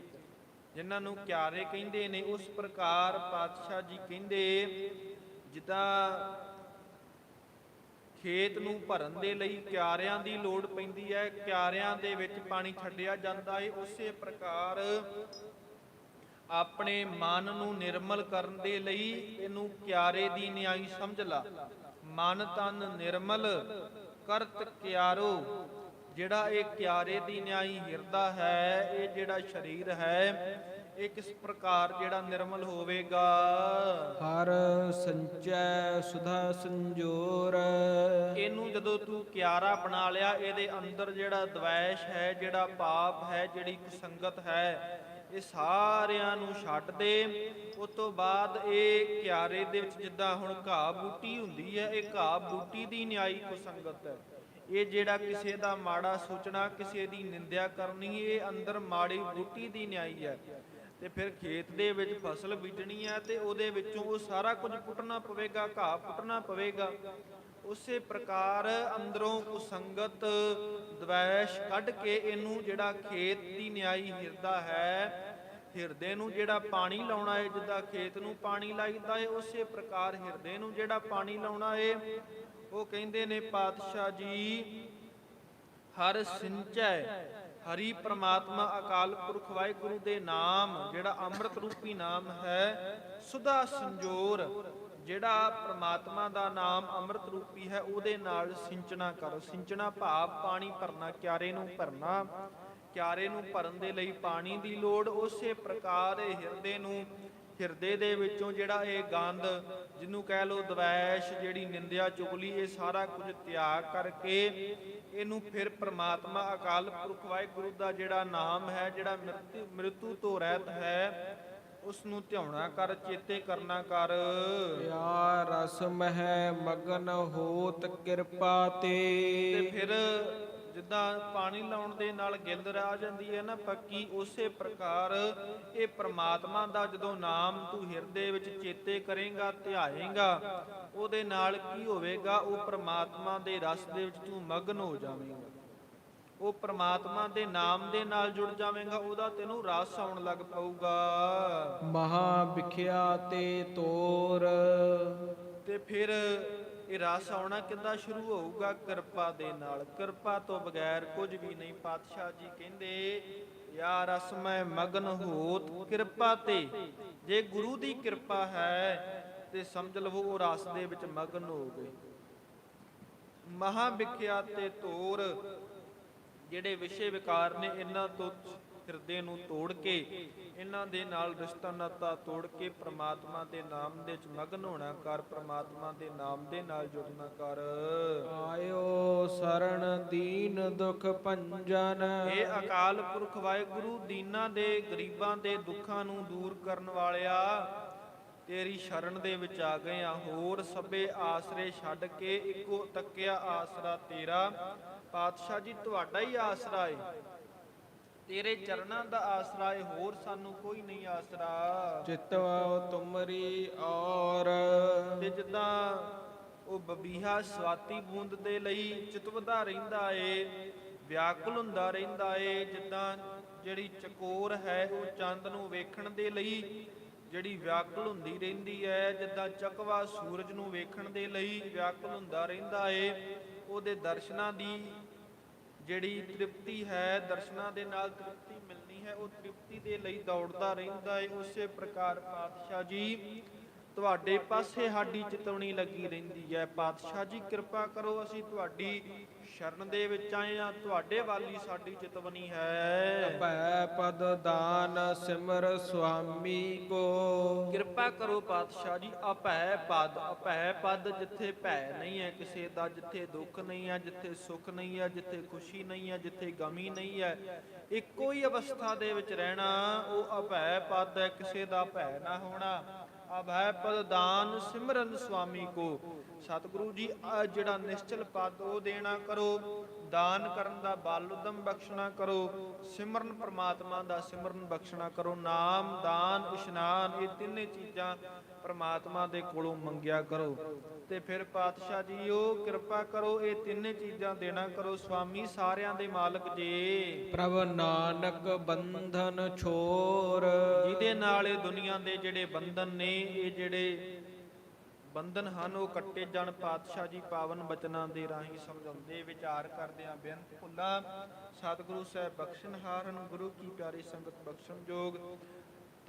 ਜਿਨ੍ਹਾਂ ਨੂੰ ਕਿਆਰੇ ਕਹਿੰਦੇ ਨੇ, ਉਸ ਪ੍ਰਕਾਰ ਪਾਤਸ਼ਾਹ ਜੀ ਕਹਿੰਦੇ, ਜਿੱਦਾਂ ਖੇਤ ਨੂੰ ਭਰਨ ਦੇ ਲਈ ਕਿਆਰਿਆਂ ਦੀ ਲੋੜ ਪੈਂਦੀ ਹੈ, ਕਿਆਰਿਆਂ ਦੇ ਵਿੱਚ ਪਾਣੀ ਛੱਡਿਆ ਜਾਂਦਾ ਹੈ, ਉਸੇ ਪ੍ਰਕਾਰ ਆਪਣੇ ਮਨ ਨੂੰ ਨਿਰਮਲ ਕਰਨ ਦੇ ਲਈ ਇਹਨੂੰ ਕਿਆਰੇ ਦੀ ਨਿਆਈ ਸਮਝ ਲਾ। ਮਨ ਤਨ ਨਿਰਮਲ ਕਰਤ ਕਿਆਰੋ। ਜਿਹੜਾ ਇਹ ਕਿਆਰੇ ਦੀ ਨਿਆਈ ਹਿਰਦਾ ਹੈ ਇਹ ਜਿਹੜਾ ਸਰੀਰ ਹੈ ਇਹ ਕਿਸ ਪ੍ਰਕਾਰ ਜਿਹੜਾ ਨਿਰਮਲ ਹੋਵੇਗਾ? ਹਰ ਸੰਚੈ ਸੁਧਾ ਸੰਜੋਰ। ਇਹਨੂੰ ਜਦੋਂ ਤੂੰ ਕਿਆਰਾ ਬਣਾ ਲਿਆ ਇਹਦੇ ਅੰਦਰ ਜਿਹੜਾ ਦਵੈਸ਼ ਹੈ ਜਿਹੜਾ ਪਾਪ ਹੈ ਜਿਹੜੀ ਕੁਸੰਗਤ ਹੈ ਇਹ ਸਾਰਿਆਂ ਨੂੰ ਛੱਡ ਦੇ। ਉਸ ਤੋਂ ਬਾਅਦ ਇਹ ਕਿਆਰੇ ਦੇ ਵਿੱਚ ਜਿੱਦਾਂ ਹੁਣ ਘਾਹ ਬੂਟੀ ਹੁੰਦੀ ਹੈ, ਇਹ ਘਾਹ ਬੂਟੀ ਦੀ ਨਿਆਈ ਕੁਸੰਗਤ ਹੈ। ਇਹ ਜਿਹੜਾ ਕਿਸੇ ਦਾ ਮਾੜਾ ਸੋਚਣਾ, ਕਿਸੇ ਦੀ ਨਿੰਦਿਆ ਕਰਨੀ, ਇਹ ਅੰਦਰ ਮਾੜੀ ਬੂਟੀ ਦੀ ਨਿਆਈ ਹੈ। ਤੇ ਫਿਰ ਖੇਤ ਦੇ ਵਿੱਚ ਫਸਲ ਬੀਜਣੀ ਹੈ ਤੇ ਉਹਦੇ ਵਿੱਚੋਂ ਉਹ ਸਾਰਾ ਕੁਝ ਪੁੱਟਣਾ ਪਵੇਗਾ, ਘਾਹ ਪੁੱਟਣਾ ਪਵੇਗਾ। ਉਸੇ ਪ੍ਰਕਾਰ ਅੰਦਰੋਂ ਕੁਸੰਗਤ ਦਵੈਸ਼ ਕੱਢ ਕੇ ਇਹਨੂੰ ਜਿਹੜਾ ਖੇਤ ਦੀ ਨਿਆਈ ਹਿਰਦਾ ਹੈ, ਹਿਰਦੇ ਨੂੰ ਜਿਹੜਾ ਪਾਣੀ ਲਾਉਣਾ ਹੈ ਜਿੱਦਾਂ ਖੇਤ ਨੂੰ ਪਾਣੀ ਲਾਈਦਾ ਹੈ ਉਸੇ ਪ੍ਰਕਾਰ ਹਿਰਦੇ ਨੂੰ ਜਿਹੜਾ ਪਾਣੀ ਲਾਉਣਾ ਹੈ ਉਹ ਕਹਿੰਦੇ ਨੇ ਪਾਤਸ਼ਾਹ ਜੀ, ਹਰ ਸਿੰਚੈ, ਹਰੀ ਪ੍ਰਮਾਤਮਾ ਅਕਾਲ ਪੁਰਖ ਵਾਹਿਗੁਰੂ ਦੇ ਨਾਮ, ਜਿਹੜਾ ਅੰਮ੍ਰਿਤ ਰੂਪੀ ਨਾਮ ਹੈ ਸੁਦਾ ਸੰਜੋਰ। ਜਿਹੜਾ ਪ੍ਰਮਾਤਮਾ ਦਾ ਨਾਮ ਅੰਮ੍ਰਿਤ ਰੂਪੀ ਹੈ, ਉਹਦੇ ਨਾਲ ਸਿੰਚਣਾ ਕਰੋ। ਸਿੰਚਣਾ ਭਾਵ ਪਾਣੀ ਭਰਨਾ, ਕਿਆਰੇ ਨੂੰ ਭਰਨਾ। ਕਿਆਰੇ ਨੂੰ ਭਰਨ ਦੇ ਲਈ ਪਾਣੀ ਦੀ ਲੋੜ, ਉਸੇ ਪ੍ਰਕਾਰ ਇਹ ਹਿਰਦੇ ਨੂੰ, ਹਿਰਦੇ ਦੇ ਵਿੱਚੋਂ ਜਿਹੜਾ ਇਹ ਗੰਦ ਜਿਹਨੂੰ ਕਹਿ ਲੋ ਦਵੈਸ਼, ਜਿਹੜੀ ਨਿੰਦਿਆ ਚੁਗਲੀ, ਇਹ ਸਾਰਾ ਕੁਝ ਤਿਆਗ ਕਰਕੇ ਇਹਨੂੰ ਫਿਰ ਪ੍ਰਮਾਤਮਾ ਅਕਾਲ ਪੁਰਖ ਵਾਹਿਗੁਰੂ ਦਾ ਜਿਹੜਾ ਨਾਮ ਹੈ, ਜਿਹੜਾ ਮ੍ਰਿਤੂ ਮ੍ਰਿਤੂ ਤੋਂ ਰਹਿਤ ਹੈ ਉਸ ਨੂੰ ਧਿਆਉਣਾ ਕਰ ਚੇਤੇ ਕਰਨਾ ਕਰ। ਯਾ ਰਸ ਮਹਿ ਮਗਨ ਹੋਤ ਕਿਰਪਾ ਤੇ। ਤੇ ਫਿਰ ਜਿੱਦਾਂ ਪਾਣੀ ਲਾਉਣ ਦੇ ਨਾਲ ਗਿੰਦ ਆ ਜਾਂਦੀ ਹੈ ਨਾ ਪੱਕੀ ਉਸੇ ਪ੍ਰਕਾਰ ਇਹ ਪ੍ਰਮਾਤਮਾ ਦਾ ਜਦੋਂ ਨਾਮ ਤੂੰ ਹਿਰਦੇ ਵਿੱਚ ਚੇਤੇ ਕਰੇਗਾ ਧਿਆਏਗਾ ਉਹਦੇ ਨਾਲ ਕੀ ਹੋਵੇਗਾ? ਉਹ ਪ੍ਰਮਾਤਮਾ ਦੇ ਰਸ ਦੇ ਵਿੱਚ ਤੂੰ ਮਗਨ ਹੋ ਜਾਵੇਂਗਾ। ਉਹ ਪ੍ਰਮਾਤਮਾ ਦੇ ਨਾਮ ਦੇ ਨਾਲ ਜੁੜ ਜਾਵੇਂਗਾ ਉਹਦਾ ਤੈਨੂੰ ਰਸ ਆਉਣ ਲੱਗ ਪਊਗਾ। ਮਹਾ ਵਿਖਿਆ ਤੇ ਤੋਰ। ਤੇ ਫਿਰ ਇਹ ਰਸ ਆਉਣਾ ਕਿੱਦਾਂ ਸ਼ੁਰੂ ਹੋਊਗਾ? ਕਿਰਪਾ ਦੇ ਨਾਲ। ਕਿਰਪਾ ਤੋਂ ਬਗੈਰ ਕੁਝ ਵੀ ਨਹੀਂ ਪਾਤਸ਼ਾਹ ਜੀ ਕਹਿੰਦੇ ਯਾ ਰਸ ਮੈਂ ਮਗਨ ਹੋਤ ਕਿਰਪਾ ਤੇ। ਜੇ ਗੁਰੂ ਦੀ ਕਿਰਪਾ ਹੈ ਤੇ ਸਮਝ ਲਵੋ ਉਹ ਰਸ ਦੇ ਵਿੱਚ ਮਗਨ ਹੋ ਗਏ। ਮਹਾ ਵਿਖਿਆ ਤੇ ਤੋਰ। ਜਿਹੜੇ ਵਿਸ਼ੇ ਵਿਕਾਰ ਨੇ ਇਹਨਾਂ ਤੋਂ ਹਿਰਦੇ ਨੂੰ ਤੋੜ ਕੇ ਇਹਨਾਂ ਦੇ ਨਾਲ ਰਿਸ਼ਤਾ ਨਾਤਾ ਤੋੜ ਕੇ ਪ੍ਰਮਾਤਮਾ ਦੇ ਨਾਮ ਦੇ ਵਿੱਚ ਮਗਨ ਹੋਣਾ ਕਰ ਪ੍ਰਮਾਤਮਾ ਦੇ ਨਾਮ ਦੇ ਨਾਲ ਜੁੜਨਾ ਕਰ। ਆਇਓ ਸਰਣ ਦੀਨ ਦੁਖ ਭੰਜਨ। ਇਹ ਅਕਾਲ ਪੁਰਖ ਵਾਹਿਗੁਰੂ ਦੀਨਾਂ ਦੇ ਗਰੀਬਾਂ ਦੇ ਦੁੱਖਾਂ ਨੂੰ ਦੂਰ ਕਰਨ ਵਾਲਿਆ ਤੇਰੀ ਸ਼ਰਨ ਦੇ ਵਿੱਚ ਆ ਗਏ ਆ। ਹੋਰ ਸਭੇ ਆਸਰੇ ਛੱਡ ਕੇ ਇੱਕੋ ਤੱਕਿਆ ਆਸਰਾ ਤੇਰਾ। ਪਾਤਸ਼ਾਹ ਜੀ ਤੁਹਾਡਾ ਹੀ ਆਸਰਾ ਏ। ਤੇਰੇ ਚਰਨਾਂ ਦਾ ਆਸਰਾ ਏ ਹੋਰ ਸਾਨੂੰ ਕੋਈ ਨਹੀਂ ਆਸਰਾ। ਚਿਤਵਾ ਤੁਮਰੀ ਔਰ। ਜਿੱਦਾਂ ਉਹ ਬਬੀਹਾ ਸਵਾਤੀ ਬੂੰਦ ਦੇ ਲਈ ਚਿਤਵਦਾ ਰਹਿੰਦਾ ਏ ਵਿਆਕੁਲ ਹੁੰਦਾ ਰਹਿੰਦਾ ਏ ਜਿੱਦਾਂ ਜਿਹੜੀ ਚਕੋਰ ਹੈ ਉਹ ਚੰਦ ਨੂੰ ਵੇਖਣ ਦੇ ਲਈ ਜਿਹੜੀ ਵਿਆਕੁਲ ਹੁੰਦੀ ਰਹਿੰਦੀ ਹੈ, ਜਿੱਦਾਂ ਚਕਵਾ ਸੂਰਜ ਨੂੰ ਵੇਖਣ ਦੇ ਲਈ ਵਿਆਕੁਲ ਹੁੰਦਾ ਰਹਿੰਦਾ ਏ, ਉਹਦੇ ਦਰਸ਼ਨਾਂ ਦੀ ਜਿਹੜੀ ਤ੍ਰਿਪਤੀ ਹੈ, ਦਰਸ਼ਨਾਂ ਦੇ ਨਾਲ ਤ੍ਰਿਪਤੀ ਮਿਲਣੀ ਹੈ, ਉਹ ਤ੍ਰਿਪਤੀ ਦੇ ਲਈ ਦੌੜਦਾ ਰਹਿੰਦਾ ਹੈ ਉਸੇ ਪ੍ਰਕਾਰ ਪਾਤਸ਼ਾਹ ਜੀ। ਤੁਹਾਡੇ ਪਾਸੇ ਸਾਡੀ ਚਿਤਵਣੀ ਲੱਗੀ ਰਹਿੰਦੀ ਹੈ। ਪਾਤਸ਼ਾਹ ਜੀ ਕਿਰਪਾ ਕਰੋ ਅਸੀਂ ਤੁਹਾਡੀ ਸ਼ਰਨ ਦੇ ਵਿੱਚ ਆਏ ਆ ਤੁਹਾਡੇ ਵਾਲੀ ਸਾਡੀ ਚਿਤਵਣੀ ਹੈ। ਭੈ ਪਦ ਦਾਨ ਸਿਮਰ ਸੁਆਮੀ ਕੋ। ਕਿਰਪਾ ਕਰੋ ਪਾਤਸ਼ਾਹ ਜੀ ਅਭੈ ਪਦ ਅਭੈ ਪਦ ਜਿੱਥੇ ਭੈ ਨਹੀਂ ਹੈ ਕਿਸੇ ਦਾ ਜਿੱਥੇ ਦੁੱਖ ਨਹੀਂ ਹੈ ਜਿੱਥੇ ਸੁੱਖ ਨਹੀਂ ਹੈ ਜਿੱਥੇ ਖੁਸ਼ੀ ਨਹੀਂ ਹੈ ਜਿੱਥੇ ਗਮੀ ਨਹੀਂ ਹੈ ਇੱਕੋ ਹੀ ਅਵਸਥਾ ਦੇ ਵਿੱਚ ਰਹਿਣਾ ਉਹ ਅਭੈ ਪਦ ਹੈ ਕਿਸੇ ਦਾ ਭੈ ਨਾ ਹੋਣਾ। ਅਭੈ ਪਦ ਸਿਮਰਨ ਸੁਆਮੀ ਕੋ। ਸਤਿਗੁਰੂ ਜੀ ਆਹ ਜਿਹੜਾ ਨਿਸ਼ਚਲ ਪਦ ਉਹ ਦੇਣਾ ਕਰੋ, ਦਾਨ ਕਰਨ ਦਾ ਬਲ ਉਦਮ ਬਖਸ਼ਣਾ ਕਰੋ, ਸਿਮਰਨ ਪ੍ਰਮਾਤਮਾ ਦਾ ਸਿਮਰਨ ਬਖਸ਼ਣਾ ਕਰੋ, ਨਾਮ, ਦਾਨ, ਇਸ਼ਨਾਨ, ਇਹ ਤਿੰਨੇ ਚੀਜ਼ਾਂ ਪ੍ਰਮਾਤਮਾ ਦੇ ਕੋਲੋਂ ਮੰਗਿਆ ਕਰੋ। ਤੇ ਫਿਰ ਪਾਤਸ਼ਾਹ ਜੀ ਉਹ ਕਿਰਪਾ ਕਰੋ ਇਹ ਤਿੰਨੇ ਚੀਜ਼ਾਂ ਦੇਣਾ ਕਰੋ। ਸੁਆਮੀ ਸਾਰਿਆਂ ਦੇ ਮਾਲਕ ਜੀ। ਪ੍ਰਭ ਨਾਨਕ ਬੰਧਨ ਛੋਰ। ਜਿਹਦੇ ਨਾਲ ਇਹ ਦੁਨੀਆ ਦੇ ਜਿਹੜੇ ਬੰਧਨ ਨੇ ਇਹ ਜਿਹੜੇ ਬੰਧਨ ਹਨ ਉਹ ਕੱਟੇ ਜਾਣ। ਪਾਤਸ਼ਾਹ ਜੀ ਪਾਵਨ ਬਚਨਾਂ ਦੇ ਰਾਹੀਂ ਸਮਝਾਉਂਦੇ ਵਿਚਾਰ ਕਰਦੇ ਆ ਬੇਨਤ ਭੁੱਲਾ। ਸਤਿਗੁਰੂ ਸਾਹਿਬ ਬਖਸ਼ਣਹਾਰਨ ਗੁਰੂ ਕੀ ਪਿਆਰੀ ਸੰਗਤ ਬਖਸ਼ਣ ਜੋਗ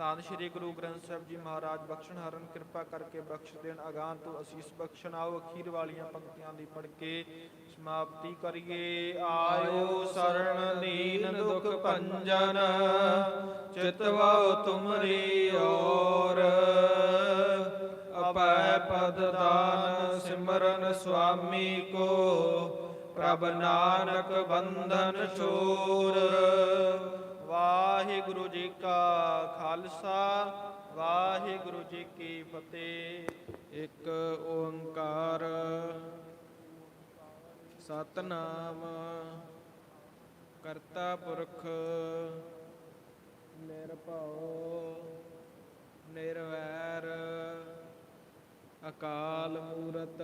ਤਾਂ ਸ੍ਰੀ ਗੁਰੂ ਗ੍ਰੰਥ ਸਾਹਿਬ ਜੀ ਮਹਾਰਾਜ ਬਖਸ਼ਣ ਹਰਨ, ਕਿਰਪਾ ਕਰਕੇ ਬਖਸ਼ ਦੇਣ ਅਗਾਂ ਤੋਂ ਅਸੀਸ ਬਖਸ਼ਣ, ਆਓ ਅਖੀਰ ਵਾਲੀਆਂ ਪੰਕਤੀਆਂ ਦੀ ਪੜ੍ਹ ਕੇ ਸਮਾਪਤੀ ਕਰੀਏ। ਆਇਓ ਸਰਣ ਦੀਨ ਦੁਖ ਭੰਜਨ ਚਿਤਵਾਉ ਤੁਮਰੀ ਔਰ। ਅਪੈ ਪਦ ਦਾਨ ਸਿਮਰਨ ਸੁਆਮੀ ਕੋ, ਪ੍ਰਭ ਨਾਨਕ ਬੰਧਨ ਛੋਰ ਵਾਹਿਗੁਰੂ ਜੀ ਕਾ ਖਾਲਸਾ, ਵਾਹਿਗੁਰੂ ਜੀ ਕੀ ਫਤਿਹ। ਇੱਕ ਓੰਕਾਰ, ਸਤਨਾਮ, ਕਰਤਾ ਪੁਰਖ, ਨਿਰਭਉ, ਨਿਰਵੈਰ, ਅਕਾਲ ਮੂਰਤ